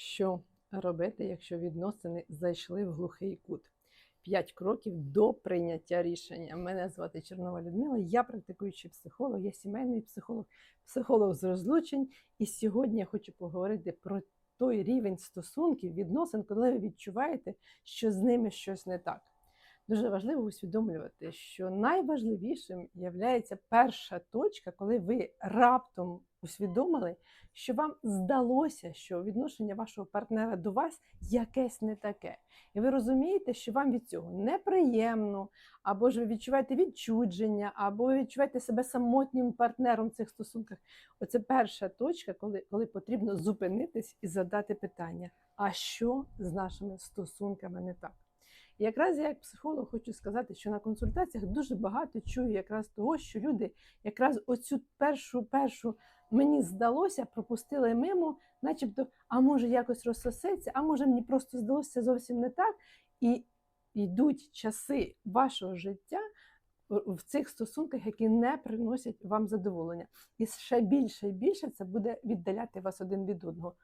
Що робити, якщо відносини зайшли в глухий кут? П'ять кроків до прийняття рішення. Мене звати Чернова Людмила, я практикуючий психолог, я сімейний психолог, психолог з розлучень. І сьогодні я хочу поговорити про той рівень стосунків, відносин, коли ви відчуваєте, що з ними щось не так. Дуже важливо усвідомлювати, що найважливішим є перша точка, коли ви раптом усвідомили, що вам здалося, що відношення вашого партнера до вас якесь не таке. І ви розумієте, що вам від цього неприємно, або ж ви відчуваєте відчудження, або ви відчуваєте себе самотнім партнером в цих стосунках. Оце перша точка, коли, коли потрібно зупинитись і задати питання: а що з нашими стосунками не так? Якраз я як психолог хочу сказати, що на консультаціях дуже багато чую якраз того, що люди якраз оцю першу першу мені здалося, пропустили мимо, начебто, а може якось розсосеться, а може мені просто здалося зовсім не так. І йдуть часи вашого життя в цих стосунках, які не приносять вам задоволення. І ще більше і більше це буде віддаляти вас один від одного.